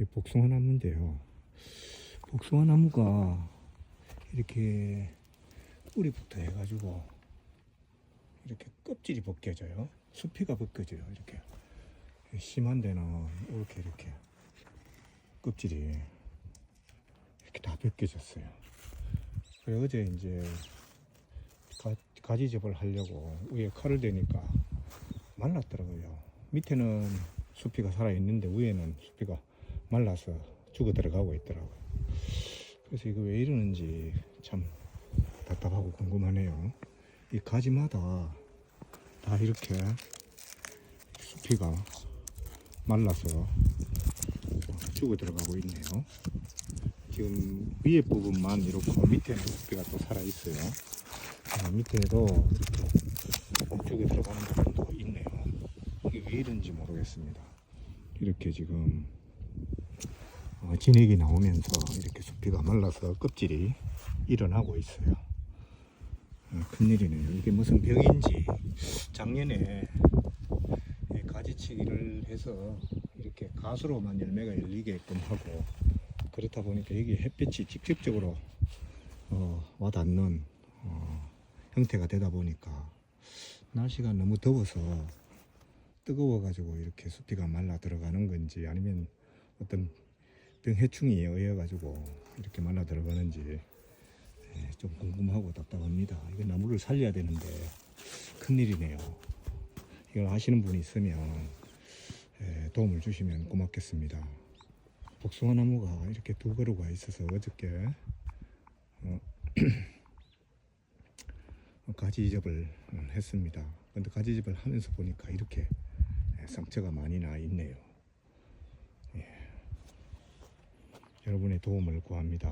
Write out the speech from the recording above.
이 복숭아 나무인데요. 복숭아 나무가 이렇게 뿌리부터 해가지고 이렇게 껍질이 벗겨져요. 수피가 벗겨져요. 이렇게 심한 데는 이렇게 이렇게 껍질이 이렇게 다 벗겨졌어요. 그래 어제 이제 가, 가지접을 하려고 위에 칼을 대니까 말랐더라고요. 밑에는 수피가 살아 있는데 위에는 수피가 말라서 죽어 들어가고 있더라고요. 그래서 이거 왜 이러는지 참 답답하고 궁금하네요. 이 가지마다 다 이렇게 수피가 말라서 죽어 들어가고 있네요. 지금 위에 부분만 이렇게 밑에는 수피가 또 살아 있어요. 아, 밑에도 죽어 들어가는 부분도 있네요. 이게 왜 이런지 모르겠습니다. 이렇게 지금 어, 진액이 나오면서 이렇게 수피가 말라서 껍질이 일어나고 있어요. 어, 큰일이네요. 이게 무슨 병인지 작년에 이 가지치기를 해서 이렇게 가수로만 열매가 열리게끔 하고 그렇다 보니까 여기 햇빛이 직접적으로 어, 와닿는 어, 형태가 되다 보니까 날씨가 너무 더워서 뜨거워 가지고 이렇게 수피가 말라 들어가는 건지 아니면 어떤 병해충이 의해 가지고 이렇게 말라 들어가는지 예, 좀 궁금하고 답답합니다. 이거 나무를 살려야 되는데 큰일이네요. 이걸 아시는 분이 있으면 예, 도움을 주시면 고맙겠습니다. 복숭아 나무가 이렇게 두 그루가 있어서 어저께 어, 가지접을 했습니다. 근데 가지접을 하면서 보니까 이렇게 예, 상처가 많이 나 있네요. 여러분의 도움을 구합니다.